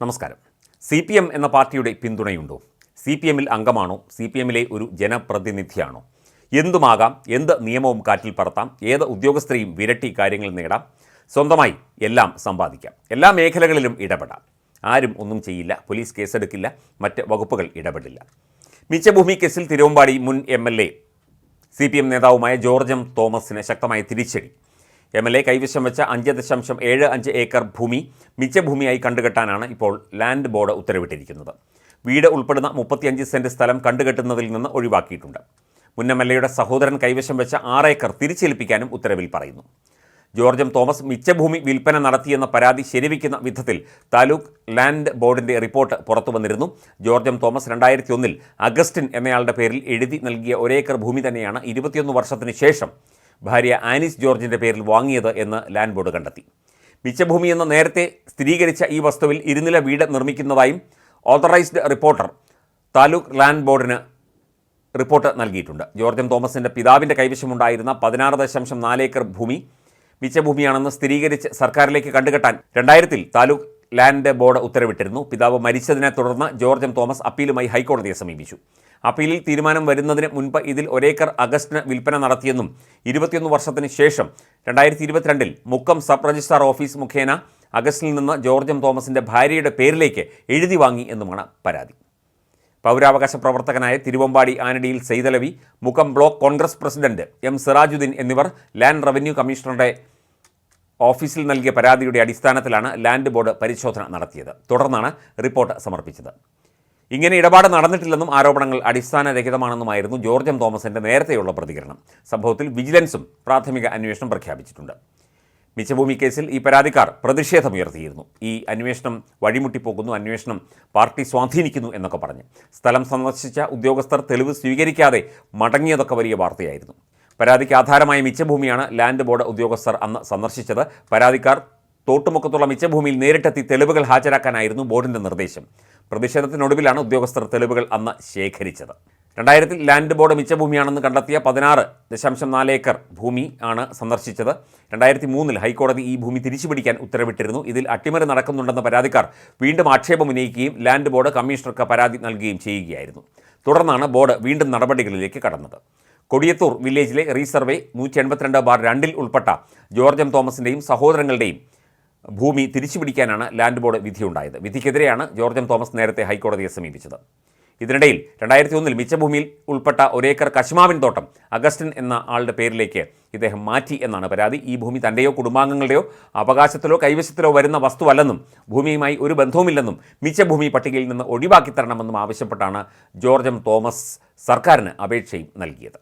നമസ്കാരം. C P M എന്ന പാർട്ടിയുടെ പിന്തുണയുണ്ടോ? സി പി എമ്മിൽ അംഗമാണോ? സി പി എമ്മിലെ ഒരു ജനപ്രതിനിധിയാണോ? എന്തുമാകാം? എന്ത് നിയമവും കാറ്റിൽ പറത്താം? ഏത് ഉദ്യോഗസ്ഥരെയും വിരട്ടി കാര്യങ്ങൾ നേടാം? സ്വന്തമായി എല്ലാം സമ്പാദിക്കാം. എല്ലാ മേഖലകളിലും ഇടപെടാം. ആരും ഒന്നും ചെയ്യില്ല. പോലീസ് കേസെടുക്കില്ല. മറ്റ് വകുപ്പുകൾ ഇടപെടില്ല. മിച്ചഭൂമി കേസിൽ തിരുവമ്പാടി മുൻ M L A C P M നേതാവുമായ ജോർജ് എം തോമസിന് ശക്തമായ തിരിച്ചടി. എം എൽ എ കൈവശം വെച്ച അഞ്ച് ദശാംശം ഏഴ് അഞ്ച് ഏക്കർ ഭൂമി മിച്ചഭൂമിയായി കണ്ടുകെട്ടാനാണ് ഇപ്പോൾ ലാൻഡ് ബോർഡ് ഉത്തരവിട്ടിരിക്കുന്നത്. വീട് ഉൾപ്പെടുന്ന മുപ്പത്തിയഞ്ച് സെന്റ് സ്ഥലം കണ്ടുകെട്ടുന്നതിൽ നിന്ന് ഒഴിവാക്കിയിട്ടുണ്ട്. മുൻ എം എൽ എയുടെ സഹോദരൻ കൈവശം വെച്ച ആറ് ഏക്കർ തിരിച്ചേൽപ്പിക്കാനും ഉത്തരവിൽ പറയുന്നു. ജോർജം തോമസ് മിച്ചഭൂമി വിൽപ്പന നടത്തിയെന്ന പരാതി ശരിവയ്ക്കുന്ന വിധത്തിൽ താലൂക്ക് ലാൻഡ് ബോർഡിന്റെ റിപ്പോർട്ട് പുറത്തു വന്നിരുന്നു. ജോർജം തോമസ് രണ്ടായിരത്തി ഒന്നിൽ അഗസ്റ്റിൻ എന്നയാളുടെ പേരിൽ എഴുതി നൽകിയ ഒരേക്കർ ഭൂമി തന്നെയാണ് ഇരുപത്തിയൊന്ന് വർഷത്തിന് ശേഷം ഭാര്യ ആനിസ് ജോർജിന്റെ പേരിൽ വാങ്ങിയത് എന്ന് ലാൻഡ് ബോർഡ് കണ്ടെത്തി. മിച്ചഭൂമി എന്ന് നേരത്തെ സ്ഥിരീകരിച്ച ഈ വസ്തുവിൽ ഇരുനില വീട് നിർമ്മിക്കുന്നതായും ഓതറൈസ്ഡ് റിപ്പോർട്ടർ താലൂക്ക് ലാൻഡ് ബോർഡിന് റിപ്പോർട്ട് നൽകിയിട്ടുണ്ട്. ജോർജ് എം തോമസിന്റെ പിതാവിന്റെ കൈവശമുണ്ടായിരുന്ന പതിനാറ് ദശാംശം നാല് ഏക്കർ ഭൂമി മിച്ചഭൂമിയാണെന്ന് സ്ഥിരീകരിച്ച് സർക്കാരിലേക്ക് കണ്ടുകെട്ടാൻ രണ്ടായിരത്തിൽ താലൂക്ക് ലാൻഡ് ബോർഡ് ഉത്തരവിട്ടിരുന്നു. പിതാവ് മരിച്ചതിനെ തുടർന്ന് ജോർജ് എം. തോമസ് അപ്പീലുമായി ഹൈക്കോടതിയെ സമീപിച്ചു. അപ്പീലിൽ തീരുമാനം വരുന്നതിന് മുൻപ് ഇതിൽ ഒരേക്കർ അഗസ്റ്റിന് വിൽപ്പന നടത്തിയെന്നും ഇരുപത്തിയൊന്ന് വർഷത്തിന് ശേഷം രണ്ടായിരത്തി ഇരുപത്തിരണ്ടിൽ മുക്കം സബ് രജിസ്ട്രാർ ഓഫീസ് മുഖേന അഗസ്റ്റിൽ നിന്ന് ജോർജ് എം. തോമസിന്റെ ഭാര്യയുടെ പേരിലേക്ക് എഴുതി വാങ്ങി എന്നുമാണ് പരാതി. പൗരാവകാശ പ്രവർത്തകനായ Thiruvambady ആനടിയിൽ Saithalavi Mukkam block Congress president M. Sirajuddin എന്നിവർ ലാൻഡ് റവന്യൂ കമ്മീഷണറുടെ ഓഫീസിൽ നൽകിയ പരാതിയുടെ അടിസ്ഥാനത്തിലാണ് ലാൻഡ് ബോർഡ് പരിശോധന നടത്തിയത്. തുടർന്നാണ് റിപ്പോർട്ട് സമർപ്പിച്ചത്. ഇങ്ങനെ ഇടപാട് നടന്നിട്ടില്ലെന്നും ആരോപണങ്ങൾ അടിസ്ഥാനരഹിതമാണെന്നുമായിരുന്നു ജോർജ് എം തോമസിന്റെ നേരത്തെയുള്ള പ്രതികരണം. സംഭവത്തിൽ വിജിലൻസും പ്രാഥമിക അന്വേഷണം പ്രഖ്യാപിച്ചിട്ടുണ്ട്. മിച്ചഭൂമി കേസിൽ ഈ പരാതിക്കാർ പ്രതിഷേധമുയർത്തിയിരുന്നു. ഈ അന്വേഷണം വഴിമുട്ടിപ്പോകുന്നു അന്വേഷണം പാർട്ടി സ്വാധീനിക്കുന്നു എന്നൊക്കെ പറഞ്ഞ്. സ്ഥലം സന്ദർശിച്ച ഉദ്യോഗസ്ഥർ തെളിവ് സ്വീകരിക്കാതെ മടങ്ങിയതൊക്കെ വലിയ വാർത്തയായിരുന്നു. പരാതിക്ക് ആധാരമായ മിച്ചഭൂമിയാണ് ലാൻഡ് ബോർഡ് ഉദ്യോഗസ്ഥർ അന്ന് സന്ദർശിച്ചത്. പരാതിക്കാർ തോട്ടുമുക്കത്തുള്ള മിച്ചഭൂമിയിൽ നേരിട്ടെത്തി തെളിവുകൾ ഹാജരാക്കാനായിരുന്നു ബോർഡിന്റെ നിർദ്ദേശം. പ്രതിഷേധത്തിനൊടുവിലാണ് ഉദ്യോഗസ്ഥർ തെളിവുകൾ അന്ന് ശേഖരിച്ചത്. രണ്ടായിരത്തിൽ ലാൻഡ് ബോർഡ് മിച്ചഭൂമിയാണെന്ന് കണ്ടെത്തിയ പതിനാറ് ദശാംശം നാല് ഏക്കർ ഭൂമി ആണ് സന്ദർശിച്ചത്. രണ്ടായിരത്തി മൂന്നിൽ ഹൈക്കോടതി ഈ ഭൂമി തിരിച്ചുപിടിക്കാൻ ഉത്തരവിട്ടിരുന്നു. ഇതിൽ അട്ടിമറി നടക്കുന്നുണ്ടെന്ന പരാതിക്കാർ വീണ്ടും ആക്ഷേപം ഉന്നയിക്കുകയും ലാൻഡ് ബോർഡ് കമ്മീഷണർക്ക് പരാതി നൽകുകയും ചെയ്യുകയായിരുന്നു. തുടർന്നാണ് ബോർഡ് വീണ്ടും നടപടികളിലേക്ക് കടന്നത്. കൊടിയത്തൂർ വില്ലേജിലെ റീസർവേ നൂറ്റി എൺപത്തിരണ്ട് ബാർ രണ്ടിൽ ഉൾപ്പെട്ട ജോർജ് തോമസിന്റെയും സഹോദരങ്ങളുടെയും ഭൂമി തിരിച്ചുപിടിക്കാനാണ് ലാൻഡ് ബോർഡ് വിധിയുണ്ടായത്. വിധിക്കെതിരെയാണ് ജോർജ് തോമസ് നേരത്തെ ഹൈക്കോടതിയെ സമീപിച്ചത്. ഇതിനിടയിൽ രണ്ടായിരത്തി ഒന്നിൽ മിച്ചഭൂമിയിൽ ഉൾപ്പെട്ട ഒരേക്കർ കശ്മാവിൻ തോട്ടം അഗസ്റ്റിൻ എന്ന ആളുടെ പേരിലേക്ക് ഇദ്ദേഹം മാറ്റി എന്നാണ് പരാതി. ഈ ഭൂമി തന്റെയോ കുടുംബാംഗങ്ങളുടെയോ അവകാശത്തിലോ കൈവശത്തിലോ വരുന്ന വസ്തുവല്ലെന്നും ഭൂമിയുമായി ഒരു ബന്ധവുമില്ലെന്നും മിച്ചഭൂമി പട്ടികയിൽ നിന്ന് ഒഴിവാക്കി തരണമെന്നും ആവശ്യപ്പെട്ടാണ് എം തോമസ് സർക്കാരിന് അപേക്ഷയും നൽകിയത്.